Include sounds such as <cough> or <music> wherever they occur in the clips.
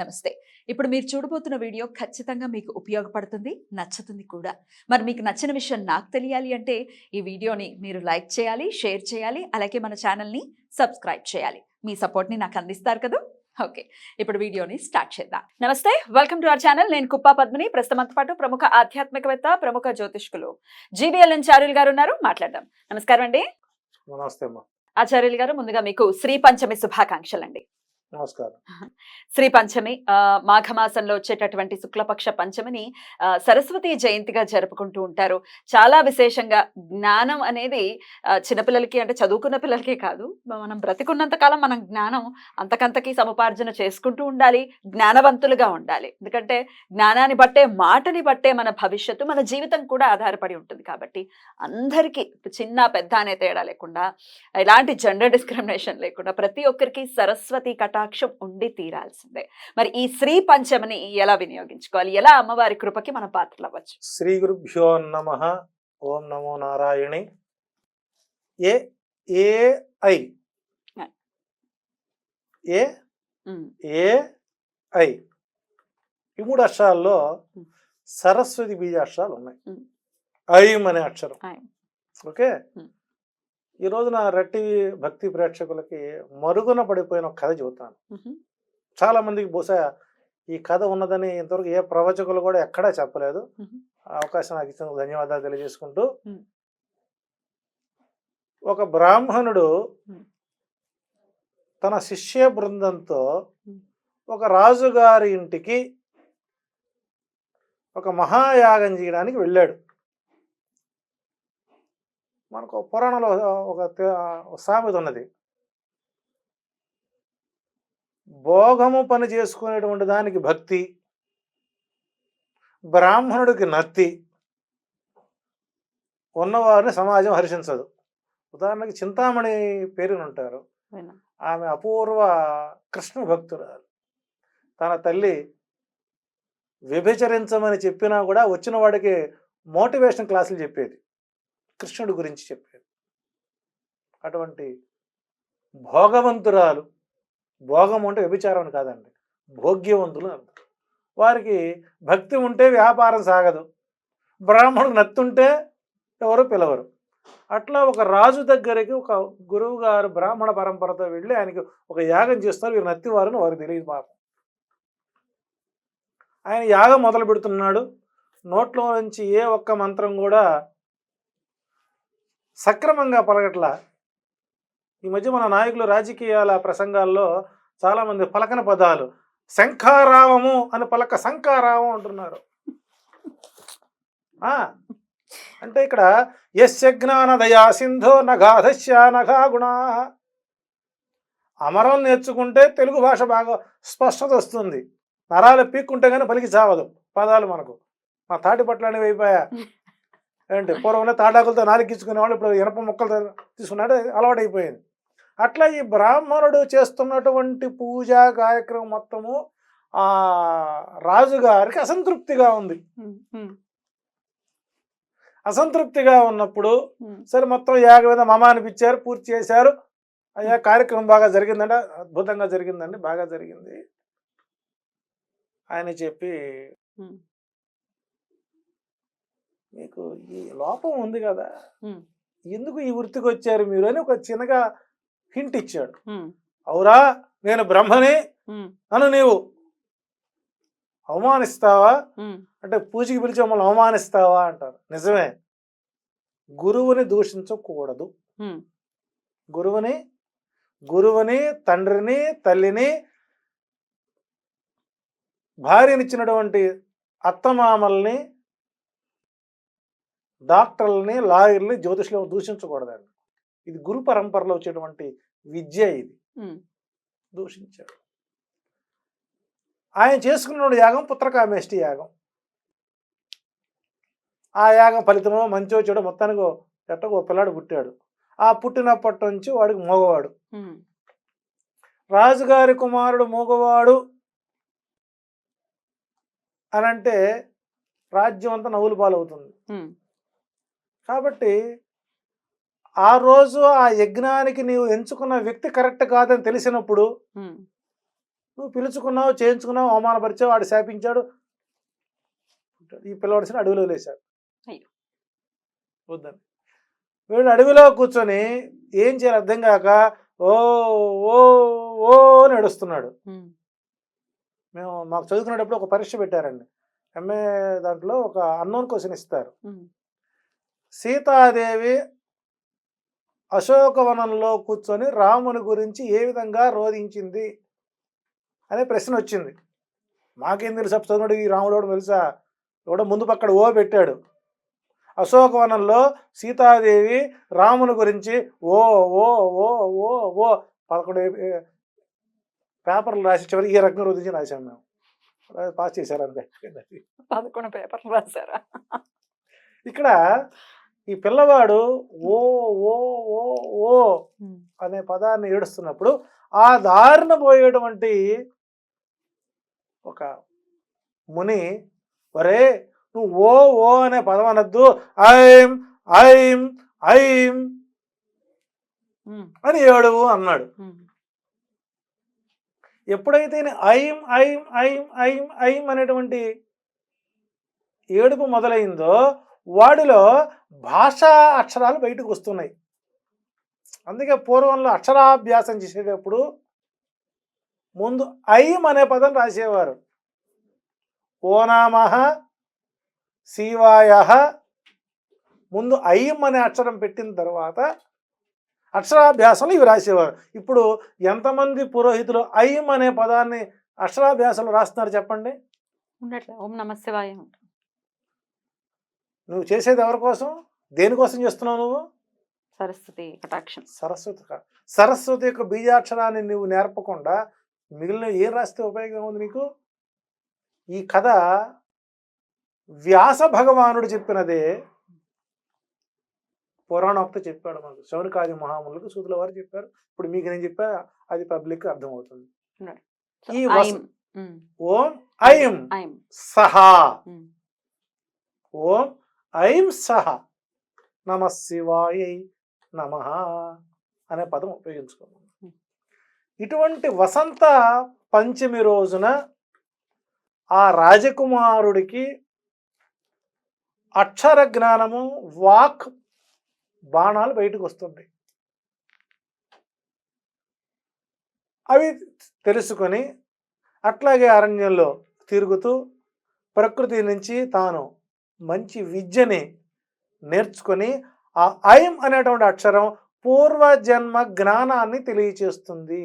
నమస్తే. ఇప్పుడు మీరు చూడబోతున్న వీడియో ఖచ్చితంగా మీకు ఉపయోగపడుతుంది నచ్చుతుంది కూడా. మరి మీకు నచ్చిన విషయం నాకు తెలియాలి అంటే ఈ వీడియోని మీరు లైక్ చేయాలి షేర్ చేయాలి అలాగే మన ఛానల్ని సబ్స్క్రైబ్ చేయాలి. మీ సపోర్ట్ని నాకు అందిస్తారు కదా? ఓకే. ఇప్పుడు వీడియోని స్టార్ట్ చేద్దాం. నమస్తే వెల్కమ్ టు అవర్ ఛానల్. నేను కుప్పా పద్మిని ప్రస్తుతంతో పాటు ప్రముఖ ఆధ్యాత్మికవేత్త ప్రముఖ జ్యోతిష్కులు. జీవీఎల్ఎన్ చారుల్ గారు ఉన్నారు మాట్లాడదాం. నమస్కారం అండి. నమస్తే ఆచార్యులు గారు ముందుగా మీకు శ్రీ పంచమి శుభాకాంక్షలు అండి నమస్కారం. శ్రీ పంచమి ఆ, మాఘమాసంలో వచ్చేటటువంటి శుక్లపక్ష పంచమిని సరస్వతి జయంతిగా జరుపుకుంటూ ఉంటారు. చాలా విశేషంగా జ్ఞానం అనేది చిన్నపిల్లలకి అంటే చదువుకున్న పిల్లలకే కాదు. మనం బ్రతికున్నంత కాలం మనం జ్ఞానం అంతకంతకి సముపార్జన చేసుకుంటూ ఉండాలి జ్ఞానవంతులుగా ఉండాలి. ఎందుకంటే జ్ఞానాన్ని బట్టే మాటని బట్టే మన భవిష్యత్తు మన జీవితం కూడా ఆధారపడి ఉంటుంది కాబట్టి అందరికీ చిన్న పెద్ద అనే తేడా లేకుండా ఎలాంటి జెండర్ డిస్క్రిమినేషన్ లేకుండా ప్రతి ఒక్కరికి సరస్వతి కటాక్షం ఉండి తీరాల్సిందే. మరి ఈ శ్రీ పంచమిని ఎలా వినియోగించుకోవాలి? ఎలా అమ్మవారి కృపకి మన పాత్రలు అవ్వచ్చు శ్రీ గురుభ్యో నమ. ఓం నమో నారాయణి. ఏ A I. A A I. ఈ మూడు అక్షరాల్లో. సరస్వతి బీజాక్షరాలు ఉన్నాయి. ఉమ్. ఐం అనే అక్షరం. ఓకే. ఈ రోజున రట్టి భక్తి ప్రేక్షకులకి మరుగున పడిపోయిన ఒక కథ చెబుతాను చాలా మందికి బహుశా ఈ కథ ఉన్నదని ఇంతవరకు ఏ ప్రవచకులు కూడా ఎక్కడా చెప్పలేదు అవకాశం నాకు ఇచ్చినందుకు ధన్యవాదాలు తెలియజేసుకుంటూ. ఒక బ్రాహ్మణుడు. తన శిష్య బృందంతో. ఒక రాజుగారి ఇంటికి ఒక మహాయాగం చేయడానికి వెళ్ళాడు మనకు పురాణంలో ఒక సామెత ఉన్నది. భోగము పని చేసుకునేటువంటి దానికి భక్తి బ్రాహ్మణుడికి నత్తి ఉన్నవారిని సమాజం హర్షించదు. ఉదాహరణకి చింతామణి పేరుని ఉంటారు. ఆమె అపూర్వ కృష్ణ భక్తురాలు. తన తల్లి వ్యభిచరించమని చెప్పినా కూడా వచ్చిన వాడికి మోటివేషన్ క్లాసులు చెప్పేది. కృష్ణుడి గురించి చెప్పాడు. అటువంటి భోగవంతురాలు భోగం అంటే వ్యభిచారం అని కాదండి భోగ్యవంతులు అంటారు వారికి భక్తి ఉంటే వ్యాపారం సాగదు బ్రాహ్మణుడు నత్తుంటే ఎవరు పిలవరు. అట్లా ఒక రాజు దగ్గరికి ఒక గురువు గారు బ్రాహ్మణ పరంపరతో వెళ్ళి ఆయనకి ఒక యాగం చేస్తారు వీరు నత్తివారని వారికి తెలియదు పాపం. ఆయన యాగం మొదలు పెడుతున్నాడు నోట్లో నుంచి ఏ ఒక్క మంత్రం కూడా సక్రమంగా పలకట్ల. ఈ మధ్య మన నాయకులు రాజకీయాల ప్రసంగాల్లో చాలామంది పలకన పదాలు. శంఖారావము అని పలక శంఖారావం అంటున్నారు. అంటే ఇక్కడ యస్య దయా సింధో నగాధస్య నఘా గుణా అమరం నేర్చుకుంటే తెలుగు భాష బాగా స్పష్టత వస్తుంది. నరాలు పీక్కుంటే కానీ పలికి చావదు. పదాలు మనకు. మా తాటి పట్ల అనేవి అయిపోయా? ఏంటి? పూర్వంలో తాటాకులతో నాలుగిచ్చుకునే వాళ్ళు ఇప్పుడు ఇనప మొక్కలతో తీసుకున్నాడు అలవాటు అయిపోయింది అట్లా ఈ బ్రాహ్మణుడు చేస్తున్నటువంటి పూజా కార్యక్రమం మొత్తము ఆ రాజుగారికి అసంతృప్తిగా ఉంది. అసంతృప్తిగా ఉన్నప్పుడు సరే మొత్తం యాగం మీద మమ అనిపించారు పూర్తి చేశారు. అయ్యా కార్యక్రమం బాగా జరిగిందండి అద్భుతంగా జరిగిందండి బాగా జరిగింది. ఆయన చెప్పి. మీకు ఈ లోపం ఉంది కదా. ఎందుకు ఈ వృత్తికి వచ్చారు మీరు అని ఒక చిన్నగా హింట్ ఇచ్చాడు. అవురా నేను బ్రహ్మని అను నీవు. అవమానిస్తావా? అంటే పూజకి పిలిచి మమ్మల్ని అవమానిస్తావా అంటారు. నిజమే. గురువుని దూషించకూడదు. గురువుని గురువుని తండ్రిని తల్లిని భార్యనిచ్చినటువంటి అత్తమామల్ని డాక్టర్లని లాయర్ని జ్యోతిష్లో దూషించకూడదండి. ఇది గురు పరంపరలో వచ్చేటువంటి విద్య ఇది. దూషించాడు ఆయన చేసుకున్న యాగం పుత్రకామేష్టి యాగం. ఆ యాగం ఫలితమో మంచో చెడో మొత్తానికి ఓ ఎట్టకు ఓ పిల్లాడు పుట్టాడు. ఆ పుట్టినప్పటి నుంచి వాడికి మగవాడు. రాజుగారి కుమారుడు మగవాడు అని అంటే రాజ్యం అంతా నవ్వులు పాలవుతుంది. కాబట్టి ఆ రోజు ఆ యజ్ఞానికి నీవు ఎంచుకున్న వ్యక్తి కరెక్ట్ కాదని తెలిసినప్పుడు నువ్వు పిలుచుకున్నావు చేయించుకున్నావు అవమానపరిచావు వాడు శాపించాడు. ఈ పిల్లవాడిసిన అడవిలో లేశాడు. వద్దని వీడు అడవిలో కూర్చొని ఏం చేయాలి అర్థం కాక ఓ ఓ ఓ అని ఏడుస్తున్నాడు. ఉమ్, మేము మాకు చదువుకునేటప్పుడు ఒక పరీక్ష పెట్టారండి. ఎంఏ దాంట్లో ఒక అన్నోన్ క్వశ్చన్ ఇస్తారు. సీతాదేవి అశోకవనంలో కూర్చొని రాముని గురించి ఏ విధంగా రోధించింది అనే ప్రశ్న వచ్చింది మాకేం తెలుసు చదువుడు ఈ రాముడు తెలుసా? ఎవడో ముందు పక్కడ ఓ పెట్టాడు. అశోకవనంలో సీతాదేవి రాముని గురించి ఓ ఓ ఓ ఓ ఓ పదకొండు పేపర్లు రాసి ఈ రకంగా రోధించి రాశాం మేము. పాస్ చేశారు అంతే. పదకొండు పేపర్లు రాశారా? ఇక్కడ ఈ పిల్లవాడు ఓ ఓ ఓ ఓ అనే పదాన్ని ఏడుస్తున్నప్పుడు ఆ దారిన పోయేటువంటి ఒక ముని ఒరే నువ్వు ఓ ఓ అనే పదం అనొద్దు. ఐం ఐం ఐం అని ఏడువు అన్నాడు. ఎప్పుడైతే ఐం ఐం ఐం ఐం ఐం అనేటువంటి ఏడుపు మొదలైందో వాడిలో భాషా అక్షరాలు బయటకు వస్తున్నాయి. అందుకే పూర్వంలో అక్షరాభ్యాసం చేసేటప్పుడు ముందు ఐం అనే పదం రాసేవారు. ఓనామ శివాయ. ముందు ఐం అనే అక్షరం పెట్టిన తర్వాత అక్షరాభ్యాసంలో ఇవి రాసేవారు. ఇప్పుడు ఎంతమంది పురోహితులు ఐం అనే పదాన్ని అక్షరాభ్యాసంలో రాస్తున్నారు చెప్పండి? ఉండట్లే ఓం నమ శివాయ నువ్వు చేసేది ఎవరి కోసం? దేనికోసం చేస్తున్నావు నువ్వు? సరస్వతి కటాక్షం. సరస్వతి సరస్వతి యొక్క బీజాక్షరాన్ని నువ్వు నేర్పకుండా మిగిలిన ఏం రాస్తే ఉపయోగం ఉంది నీకు? ఈ కథ వ్యాస భగవానుడు చెప్పినదే పురాణోక్త చెప్పాడు మనకు. శౌనకాది మహాములకు సూతుల వారు చెప్పారు. ఇప్పుడు మీకు నేను చెప్పా అది పబ్లిక్ అర్థమవుతుంది. ఈ ఓం ఐం సహా. ఓం ఐం సహ నమ శివాయ నమ అనే పదం ఉపయోగించుకోవాలి. ఇటువంటి వసంత పంచమి రోజున ఆ రాజకుమారుడికి అక్షర జ్ఞానము వాక్ బాణాలు బయటకు వస్తుంటాయి. అవి తెలుసుకొని అట్లాగే అరణ్యంలో తిరుగుతూ ప్రకృతి నుంచి తాను మంచి విద్యని నేర్చుకొని ఆ ఐం అనేటువంటి అక్షరం పూర్వజన్మ జ్ఞానాన్ని తెలియచేస్తుంది.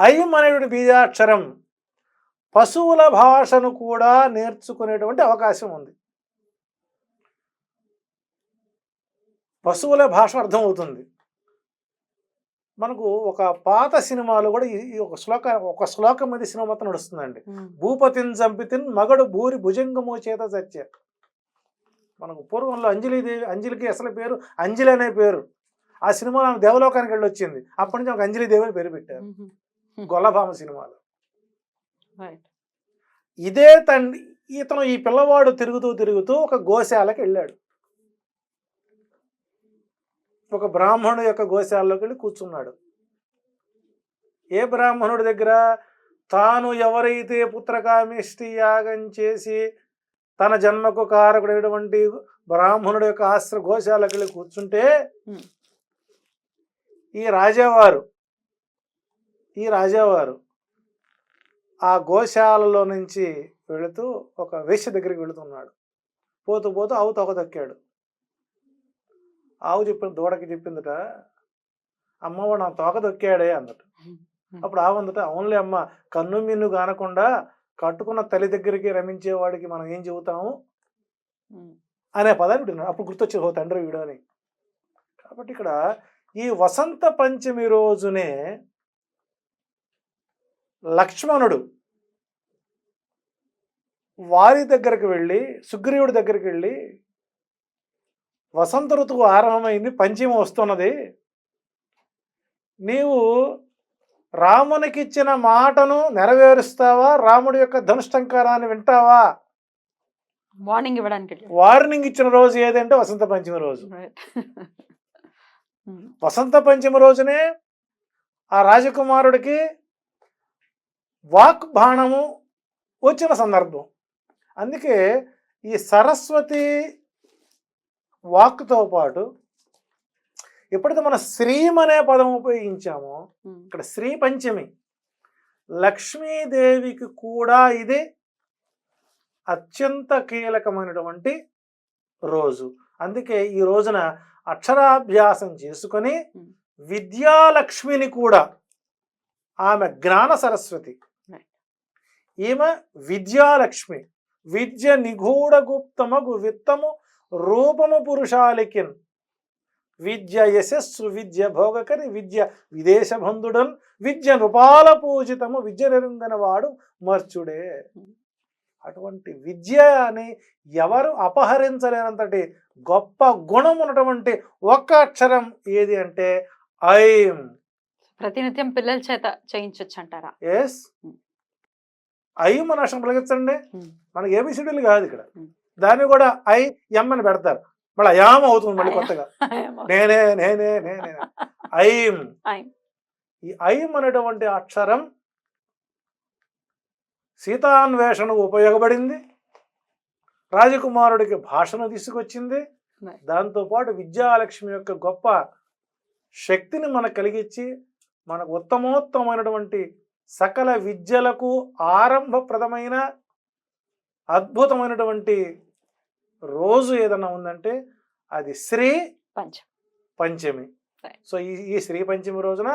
ఐం అనేటువంటి బీజాక్షరం పశువుల భాషను కూడా నేర్చుకునేటువంటి అవకాశం ఉంది. పశువుల భాష అర్థమవుతుంది. మనకు ఒక పాత సినిమాలో కూడా ఈ- ఒక శ్లోక ఒక శ్లోకం మీద సినిమా మొత్తం నడుస్తుందండి. భూపతిని చంపితిన్ మగడు భూరి భుజంగము చేత చచ్చే. మనకు పూర్వంలో అంజలిదేవి అంజలికి అసలు పేరు అంజలి అనే పేరు. ఆ సినిమాలో ఆమె దేవలోకానికి వెళ్ళి వచ్చింది అప్పటి నుంచి ఆమెకు అంజలిదేవి అని పేరు పెట్టారు. గొల్లభామ సినిమాలో. ఇదే తండ్రి ఇతను ఈ పిల్లవాడు తిరుగుతూ తిరుగుతూ ఒక గోశాలకు వెళ్ళాడు. ఒక బ్రాహ్మణుడు యొక్క గోశాలలోకి వెళ్ళి కూర్చున్నాడు. ఏ బ్రాహ్మణుడి దగ్గర తాను ఎవరైతే పుత్రకామిష్టి యాగం చేసి తన జన్మకు కారకుడైనటువంటి బ్రాహ్మణుడి యొక్క ఆశ్ర గోశాలకు వెళ్ళి కూర్చుంటే. ఈ రాజావారు ఈ రాజావారు ఆ గోశాలలో నుంచి వెళుతూ ఒక వేశ్య దగ్గరికి వెళుతున్నాడు. పోతూ పోతూ ఆవు తొక దక్కాడు ఆవు చెప్పిన దూడకి చెప్పిందట అమ్మవాడు నా తోక దొక్కాడే అందట అప్పుడు ఆవు అందట అవునులే అమ్మ కన్ను మిన్ను కానకుండా కట్టుకున్న తల్లి దగ్గరికి రమించేవాడికి మనం ఏం చెబుతాము? అనే పదాన్ని వింటున్నాడు అప్పుడు గుర్తొచ్చి ఓ తండ్రి వీడు అని. కాబట్టి ఇక్కడ ఈ వసంత పంచమి రోజునే లక్ష్మణుడు వారి దగ్గరికి వెళ్ళి సుగ్రీవుడి దగ్గరికి వెళ్ళి వసంత ఋతువు ఆరంభమైంది పంచమి వస్తున్నది. నీవు రామునికిచ్చిన మాటను నెరవేరుస్తావా? రాముడి యొక్క ధనుష్టంకారాన్ని వింటావా? వార్నింగ్ ఇవ్వడానికి. వార్నింగ్ ఇచ్చిన రోజు ఏదంటే వసంత పంచమి రోజు. ఉమ్, <laughs> వసంత పంచమి రోజునే ఆ రాజకుమారుడికి వాక్ బాణము వచ్చిన సందర్భం. అందుకే ఈ సరస్వతి వాక్తో పాటు ఎప్పుడైతే మన శ్రీం అనే పదం ఉపయోగించామో ఇక్కడ శ్రీ పంచమి లక్ష్మీదేవికి కూడా ఇది అత్యంత కీలకమైనటువంటి రోజు అందుకే ఈ రోజున అక్షరాభ్యాసం చేసుకొని. విద్యాలక్ష్మిని కూడా ఆమె జ్ఞాన సరస్వతి. ఈమె విద్యాలక్ష్మి విద్య నిగూఢ గుప్తమగు విత్తము రూపము పురుషాలికిన్. విద్య యశస్సు విద్య భోగకరి విద్య విదేశ బంధుడన్ విద్య నృపాల పూజితము విద్య నెరుంగన వాడు మర్చుడే. అటువంటి విద్య అని ఎవరు అపహరించలేనంతటి గొప్ప గుణం ఉన్నటువంటి ఒక్క అక్షరం ఏది అంటే ఐం. ప్రతినిత్యం పిల్లల చేత చేయించొచ్చు అంటారా ఎస్. ఐం అనే అక్షరం పలికించండి Hmm. మనకి ఏబిసిడీలు కాదు ఇక్కడ. దాన్ని కూడా ఐ ఎం అని పెడతారు మళ్ళీ అయామ అవుతుంది మళ్ళీ అయా. కొత్తగా నేనే నేనే నేనే ఐం. ఈ ఐం అనేటువంటి అక్షరం సీతాన్వేషణకు ఉపయోగపడింది రాజకుమారుడికి భాషను తీసుకొచ్చింది. దాంతోపాటు విద్యాలక్ష్మి యొక్క గొప్ప శక్తిని మనకు కలిగించి మనకు ఉత్తమోత్తమైనటువంటి సకల విద్యలకు ఆరంభప్రదమైన అద్భుతమైనటువంటి రోజు ఏదన్నా ఉందంటే అది శ్రీ పంచం పంచమి. సో ఈ ఈ శ్రీ పంచమి రోజున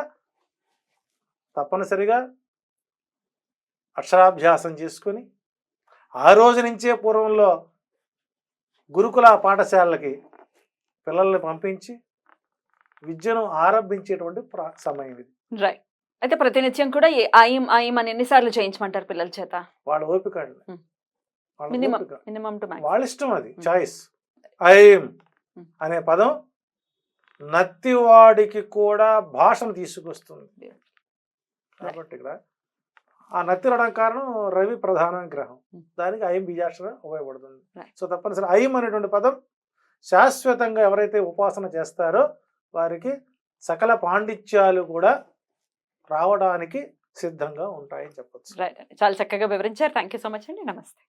తప్పనిసరిగా అక్షరాభ్యాసం చేసుకొని ఆ రోజు నుంచే పూర్వంలో గురుకుల పాఠశాలలకి పిల్లల్ని పంపించి విద్యను ఆరంభించేటువంటి సమయం ఇది. రైట్ అయితే ప్రతినిత్యం కూడా ఈ ఐం ఐం అని ఎన్నిసార్లు చేయించమంటారు పిల్లల చేత? వాళ్ళ ఓపిక. వాళ్ళ ఇష్టం అది Hmm. చాయిస్ ఐం Hmm. అనే పదం నత్తివాడికి కూడా భాషను తీసుకొస్తుంది. కాబట్టి ఇక్కడ ఆ నత్తి రావడానికి కారణం రవి ప్రధానమైన గ్రహం. Hmm. దానికి ఐం బీజాక్షరం ఉపయోగపడుతుంది. సో తప్పనిసరి ఐం అనేటువంటి పదం శాశ్వతంగా ఎవరైతే ఉపాసన చేస్తారో వారికి సకల పాండిత్యాలు కూడా రావడానికి సిద్ధంగా ఉంటాయని చెప్పొచ్చు. చాలా చక్కగా వివరించారు. థ్యాంక్ సో మచ్ అండి. నమస్తే.